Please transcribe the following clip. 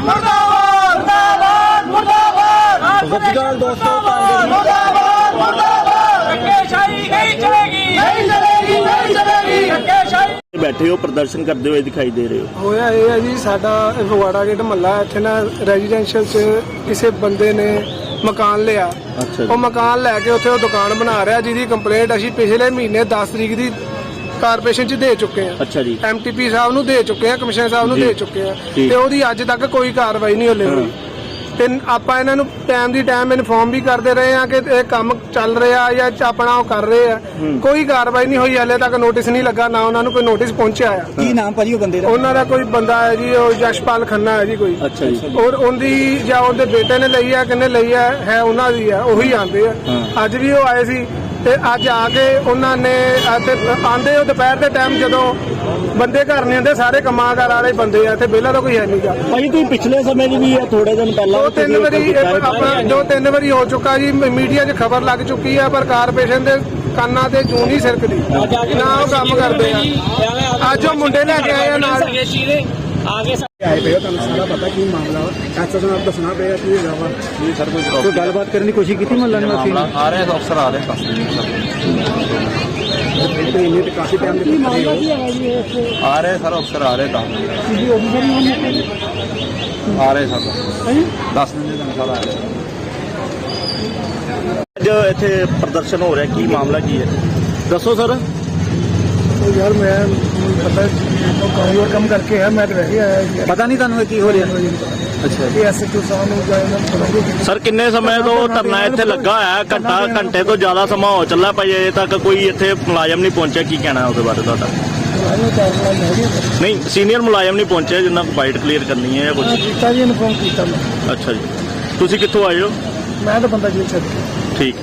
ਮੁਰਦਾਬਾਦ ਮੁਰਦਾਬਾਦ ਮੁਰਦਾਬਾਦ। ਸਤਿ ਸ਼੍ਰੀ ਅਕਾਲ ਦੋਸਤੋ ਕਾਂਗਰਸ ਮੁਰਦਾਬਾਦ ਮੁਰਦਾਬਾਦ। ਧੱਕੇਸ਼ਾਹੀ ਨਹੀਂ ਚਲੇਗੀ। ਨਹੀਂ ਚਲੇਗੀ ਨਹੀਂ ਚਲੇਗੀ। ਧੱਕੇਸ਼ਾਹੀ ਬੈਠੇ ਹੋ ਪ੍ਰਦਰਸ਼ਨ ਕਰਦੇ ਹੋਏ ਦਿਖਾਈ ਦੇ ਰਹੇ ਹੋ। ਹੋਇਆ ਇਹ ਹੈ ਜੀ ਸਾਡਾ ਫਗਵਾੜਾ ਗੇਟ ਮਹੱਲਾ ਇੱਥੇ ਨਾ ਰੈਜ਼ੀਡੈਂਸ਼ੀਅਲ 'ਚ ਕਿਸੇ ਬੰਦੇ ਨੇ ਮਕਾਨ ਲਿਆ। ਅੱਛਾ ਉਹ ਮਕਾਨ ਲੈ ਕੇ ਉੱਥੇ ਉਹ ਦੁਕਾਨ ਬਣਾ ਰਿਹਾ ਜਿਹਦੀ ਕੰਪਲੇਂਟ ਅਸੀਂ ਪਿਛਲੇ ਮਹੀਨੇ 10 ਤਰੀਕ ਦੀ ਕਾਰਪੋਰੇਸ਼ਨ 'ਚ ਦੇ ਚੁੱਕੇ ਹਾਂ ਅੱਛਾ ਜੀ। ਐਮਟੀਪੀ ਸਾਹਿਬ ਨੂੰ ਦੇ ਚੁੱਕੇ ਆ ਕਮਿਸ਼ਨਰ ਸਾਹਿਬ ਨੂੰ ਜੀ। ਦੇ ਚੁੱਕੇ ਆ। ਤੇ ਉਹਦੀ ਅੱਜ ਤੱਕ ਕੋਈ ਕਾਰਵਾਈ ਨਹੀਂ ਹੋਲੇ ਹੋਈ। ਤੇ ਆਪਾਂ ਇਹਨਾਂ ਨੂੰ ਟਾਈਮ ਦੀ ਟਾਈਮ ਇਨਫੋਰਮ ਵੀ ਕਰਦੇ ਰਹੇ ਆ ਕਿ ਇਹ ਕੰਮ ਚੱਲ ਰਿਹਾ ਜਾਂ ਚ- ਆਪਣਾ ਉਹ ਕਰ ਰਹੇ ਆ। ਕੋਈ ਕਾਰਵਾਈ ਨਹੀਂ ਹੋਈ ਹਲੇ ਤੱਕ ਨੋਟਿਸ ਨਹੀਂ ਲੱਗਾ ਨਾ ਉਹਨਾਂ ਨੂੰ ਕੋਈ ਨੋਟਿਸ ਪਹੁੰਚਿਆ ਆ। ਕੀ ਨਾਮ ਭਾਜੀ ਉਹ ਬੰਦੇ ਦਾ? ਉਹਨਾਂ ਦਾ ਕੋਈ ਬੰਦਾ ਹੈ ਜੀ ਉਹ ਯਸ਼ਪਾਲ ਖੰਨਾ ਹੈ ਜੀ ਕੋਈ। ਅੱਛਾ ਜੀ। ਔਰ ਉਹਦੀ ਜਾਂ ਉਹਦੇ ਬੇਟੇ ਨੇ ਲਈ ਆ ਕਿੰਨੇ ਲਈ ਆ ਹੈ ਉਹਨਾਂ ਦੀ ਆ ਉਹੀ ਆਂਦੇ ਆ। ਅੱਜ ਵੀ ਉਹ ਆਏ ਸੀ ਤੇ ਅੱਜ ਆ ਕੇ ਉਹਨਾਂ ਨੇ ਅਤੇ ਆਂਦੇ ਉਹ ਦੁਪਹਿਰ ਦੇ ਟਾਈਮ ਜਦੋਂ ਬੰਦੇ ਘਰ ਨਹੀਂ ਹੁੰਦੇ ਸਾਰੇ ਕੰਮਾਂ ਕਾਰ ਵਾਲੇ ਬੰਦੇ ਆ ਤੇ ਵਿਹਲਾ ਤਾਂ ਕੋਈ ਹੈ ਨਹੀਂਗਾ ਭਾਈ ਤੁਸੀਂ ਪਿਛਲੇ ਸਮੇਂ 'ਚ ਵੀ ਇਹ ਥੋੜੇ ਦਿਨ ਪਹਿਲਾਂ ਦੋ ਤਿੰਨ ਵਾਰੀ ਆਪਣਾ ਦੋ ਤਿੰਨ ਵਾਰੀ ਹੋ ਚੁੱਕਾ ਜੀ ਮੀਡੀਆ 'ਚ ਖਬਰ ਲੱਗ ਚੁੱਕੀ ਆ ਪਰ ਕਾਰਪੋਰੇਸ਼ਨ ਦੇ ਕੰਨਾਂ ਤੇ ਜੂੰ ਨਹੀਂ ਸਰਕਦੀ। ਨਾ ਉਹ ਕੰਮ ਕਰਦੇ ਆ। ਅੱਜ ਉਹ ਮੁੰਡੇ ਲੈ ਕੇ ਆਏ ਆ ਨਾਲ। ਆਗੇ ਆਏ ਪਏ ਹੋ ਤੁਹਾਨੂੰ ਸਾਰਾ ਪਤਾ ਕੀ ਮਾਮਲਾ ਵਾ। ਨੂੰ ਆਪ ਦੱਸਣਾ ਪਿਆ ਕੀ ਹੈਗਾ ਵਾ। ਜੀ ਸਰ ਕੋਈ ਕੋਈ ਗੱਲਬਾਤ ਕਰਨ ਦੀ ਕੋਸ਼ਿਸ਼ ਕੀਤੀ ਮਹੱਲਾ ਨਿਵਾਸੀ ਨੇ ਆ ਰਹੇ ਅਫਸਰ ਆ ਰਹੇ ਕਾਫੀ ਤੇ ਇਹਨੇ ਤੇ ਕਾਫੀ ਟਾਈਮ ਦੇ ਖੜੇ ਹੋ। ਆ ਰਹੇ ਸਰ ਅਫਸਰ ਆ ਰਹੇ ਕਾਫੀ ਆ ਰਹੇ ਸਰ 10 ਮਿੰਟ ਦੇ ਅੰਦਰ ਆ ਰਹੇ। ਅੱਜ ਇੱਥੇ ਪ੍ਰਦਰਸ਼ਨ ਹੋ ਰਿਹਾ ਕੀ ਮਾਮਲਾ ਕੀ ਹੈ? ਦੱਸੋ ਸਰ। ਯਾਰ ਮੈਂ ਪਤਾ ਕੰਮ ਕੰਮ ਕਰਕੇ ਆ ਮੈਂ ਤਾਂ ਵੈਸੇ ਆਇਆ ਸੀ। ਪਤਾ ਨਹੀਂ ਤੁਹਾਨੂੰ ਇਹ ਕੀ ਹੋ ਰਿਹਾ? ਅੱਛਾ ਐਸਐਚਓ ਸਾਹਿਬ ਨੂੰ ਸਰ ਕਿੰਨੇ ਸਮੇਂ ਤੋਂ ਧਰਨਾ ਇੱਥੇ ਲੱਗਾ ਹੋਇਆ ਹੈ? ਘੰਟਾ ਘੰਟੇ ਤੋਂ ਜ਼ਿਆਦਾ ਸਮਾਂ ਹੋ ਚੱਲਾ ਭਾਈ ਅਜੇ ਤੱਕ ਕੋਈ ਇੱਥੇ ਮੁਲਾਜ਼ਮ ਨਹੀਂ ਪਹੁੰਚਿਆ। ਕੀ ਕਹਿਣਾ ਉਹਦੇ ਬਾਰੇ ਤੁਹਾਡਾ? ਨਹੀਂ। ਸੀਨੀਅਰ ਮੁਲਾਜ਼ਮ ਨਹੀਂ ਪਹੁੰਚਿਆ ਜਿੰਨਾ ਕੋ ਬਾਈਟ ਕਲੀਅਰ ਕਰਨੀ ਹੈ ਜਾਂ ਕੁਝ ਕੀਤਾ ਜੀ ਇਨਫੋਰਮ ਕੀਤਾ ਮੈਂ। ਅੱਛਾ ਜੀ। ਤੁਸੀਂ ਕਿੱਥੋਂ ਆਏ ਹੋ? ਮੈਂ ਤਾਂ ਬੰਦਾ ਜੇਲ੍ਹ ਛੱਡ ਕੇ ਠੀਕ।